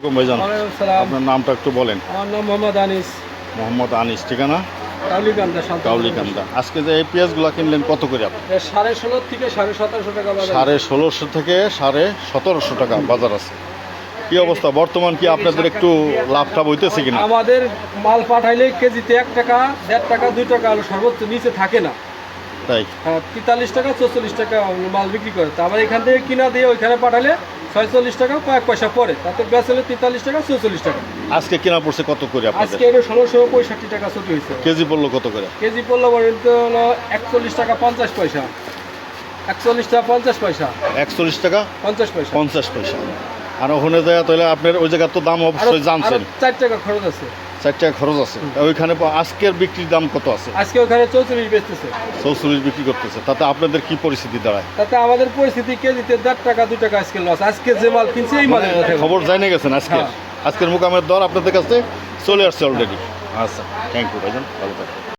আপনার নামটা একটু বলেন। আমার নাম মোহাম্মদ আনিস। মোহাম্মদ আনিস ঠিকানা? কাউলিকান্দা আজকে যে এই পেঁয়াজগুলো কিনলেন কত করে আপনি? সাড়ে ষোলো থেকে সাড়ে সতেরোশো টাকা সাড়ে ষোলোশো থেকে সাড়ে সতেরোশো টাকা বাজার আছে। কি অবস্থা? বর্তমান কি আপনাদের একটু লাভটা বইতেছে কিনা? আমাদের মাল পাঠাইলে কেজিতে এক টাকা দেড় টাকা দুই টাকা আলু সর্বোচ্চ নিচে থাকে না। তাই? তেতাল্লিশ টাকা চৌচল্লিশ টাকা মাল বিক্রি করে। তা আবার এখান থেকে কিনা দিয়ে ওইখানে পাঠালে ছয়চল্লিশ টাকা কয়েক পয়সা পরে। তাতে বেচলে তেতাল্লিশ টাকা চৌচল্লিশ টাকা। আজকে কেনা পড়ছে কত করে আজকে এটা ষোলোশো পঁয়ষট্টি টাকা ছুটি হয়েছে। কেজি পড়ল কত করে? কেজি পড়ল পর্যন্ত হলো একচল্লিশ টাকা পঞ্চাশ পয়সা। একচল্লিশ টাকা পঞ্চাশ পয়সা। একচল্লিশ টাকা পঞ্চাশ পয়সা। পঞ্চাশ পয়সা। আর ওখানে যায় তাহলে আপনার ওই জায়গার তো দাম অবশ্যই জানছেন। চার টাকা খরচ আছে। চার টাকা খরচ আছে। ওইখানে আজকের বিক্রির দাম কত আছে? আজকে ওখানে চৌচল্লিশ বেচতেছে। চৌচল্লিশ বিক্রি করতেছে। তাতে আপনাদের কি পরিস্থিতি দাঁড়ায়? তাতে আমাদের পরিস্থিতি কেজিতে দেড় টাকা দু টাকা আজকে লস আজকে যে মাল কিনছে এই মালের খবর জানে গেছেন আজকে। হ্যাঁ। আজকের মোকামের দর আপনাদের কাছে চলে আসছে অলরেডি আচ্ছা থ্যাংক ইউ ভাইজান। ভালো থাকবেন।